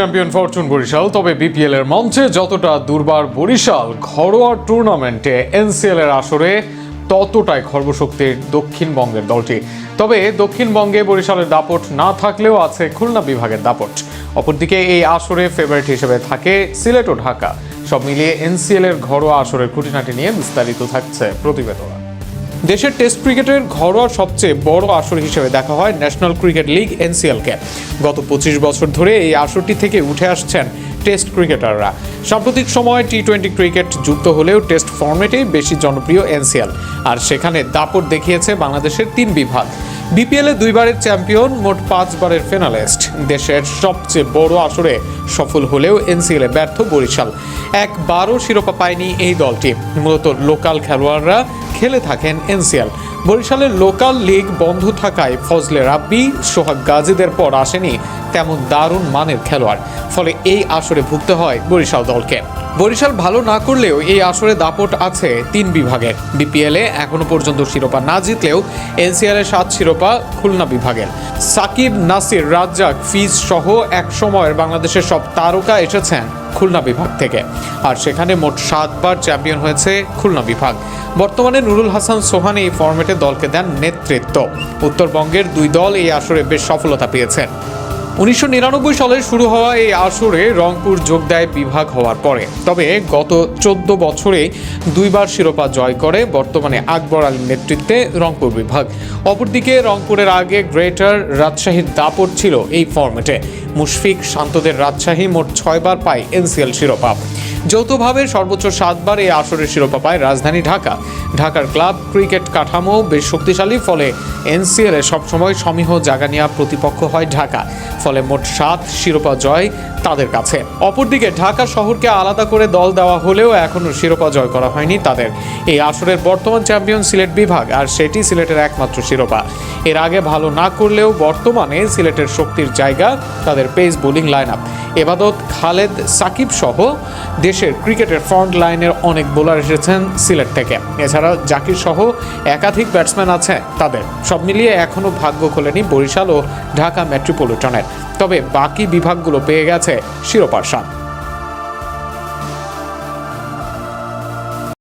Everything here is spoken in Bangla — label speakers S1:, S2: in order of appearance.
S1: চ্যাম্পিয়ন ফরচুন বরিশাল তবে বিপিএল এর মঞ্চে যতটা দুর্বার বরিশাল ঘরোয়া টুর্নামেন্টে এনসিএল এর আসরে ততটাই খর্বশক্তির দক্ষিণবঙ্গের দলটি। তবে দক্ষিণবঙ্গে বরিশালের দাপট না থাকলেও আছে খুলনা বিভাগের দাপট। অপরদিকে এই আসরে ফেভারিট হিসেবে থাকে সিলেট ও ঢাকা। সব মিলিয়ে এনসিএল এর ঘরোয়া আসরের খুঁটিনাটি নিয়ে বিস্তারিত থাকছে প্রতিবেদনা। দেশের টেস্ট ক্রিকেটের ঘরোয়া সবচেয়ে বড় আসর হিসেবে দেখা হয় ন্যাশনাল ক্রিকেট লিগ এনসিএলকে। গত পঁচিশ বছর ধরে এই আসরটি থেকে উঠে আসছেন টেস্ট ক্রিকেটাররা। সাম্প্রতিক সময় টি টোয়েন্টি ক্রিকেট যুক্ত হলেও টেস্ট ফর্মেটেই বেশি জনপ্রিয় এনসিএল। আর সেখানে দাপট দেখিয়েছে বাংলাদেশের তিন বিভাগ। বিপিএলে দুইবারের চ্যাম্পিয়ন, মোট পাঁচবারের ফিনালিস্ট। দেশের সবচেয়ে বড় আসরে সফল হলেও এনসিএলে ব্যর্থ বরিশাল। একবারও শিরোপা পায়নি এই দলটি। মূলত লোকাল খেলোয়াড়রা খেলে থাকেন এনসিএল। বরিশালের লোকাল লিগ বন্ধ থাকায় ফজলে রাব্বি, সোহাগ গাজীদের পর আসেনি তেমন দারুণ মানের খেলোয়াড়। ফলে এই আসরে ভুগতে হয় বরিশাল দলকে। বরিশাল ভালো না করলেও এই আসরে দাপট আছে তিন বিভাগের। বিপিএলে এখনও পর্যন্ত শিরোপা না জিতলেও এনসিআর এর সাত শিরোপা খুলনা বিভাগের। সাকিব, নাসির, রাজ্জাক, ফিজ সহ এক সময়ের বাংলাদেশের সব তারকা এসেছেন খুলনা বিভাগ থেকে। আর সেখানে মোট সাতবার চ্যাম্পিয়ন হয়েছে খুলনা বিভাগ। বর্তমানে নুরুল হাসান সোহান এই ফরম্যাটে দলকে দেন নেতৃত্ব। উত্তরবঙ্গের দুই দল এই আসরে বেশ সফলতা পেয়েছেন। উনিশশো নিরানব্বই সালে শুরু হওয়া এই আসরে রংপুর যোগ দেয় বিভাগ হওয়ার পরে। তবে গত চোদ্দ বছরে দুইবার শিরোপা জয় করে, বর্তমানে আকবর আলীর নেতৃত্বে রংপুর বিভাগ। অপরদিকে রংপুরের আগে গ্রেটার রাজশাহীর দাপট ছিল এই ফর্মেটে মুশফিক শান্তদের রাজশাহী মোট ছয়বার পায় এনসিএল শিরোপা। যৌথভাবে সর্বোচ্চ সাতবার এই আসরের শিরোপা পায় রাজধানী ঢাকা। ঢাকার ক্লাব ক্রিকেট কাঠামো বেশ শক্তিশালী, ফলে এনসিএল এ সবসময় সমীহ জাগা নেওয়া প্রতিপক্ষ হয় ঢাকা। ফলে মোট সাত শিরোপা জয় তাদের কাছে। অপরদিকে ঢাকা শহরকে আলাদা করে দল দেওয়া হলেও এখনও শিরোপা জয় করা হয়নি তাদের। এই আসরের বর্তমান চ্যাম্পিয়ন সিলেট বিভাগ, আর সেটি সিলেটের একমাত্র শিরোপা। এর আগে ভালো না করলেও বর্তমানে সিলেটের শক্তির জায়গা তাদের পেস বোলিং লাইন আপ এবাদত খালেদ সাকিব সহ দেশের ক্রিকেটের ফ্রন্ট লাইনের অনেক বোলার এসেছেন সিলেট থেকে। এছাড়া জাকির সহ একাধিক ব্যাটসম্যান আছে তাদের। সব মিলিয়ে এখনও ভাগ্য খোলেনি বরিশাল ও ঢাকা মেট্রোপলিটনের। তবে বাকি বিভাগগুলো পেয়ে গেছে শিরোপার স্বাদ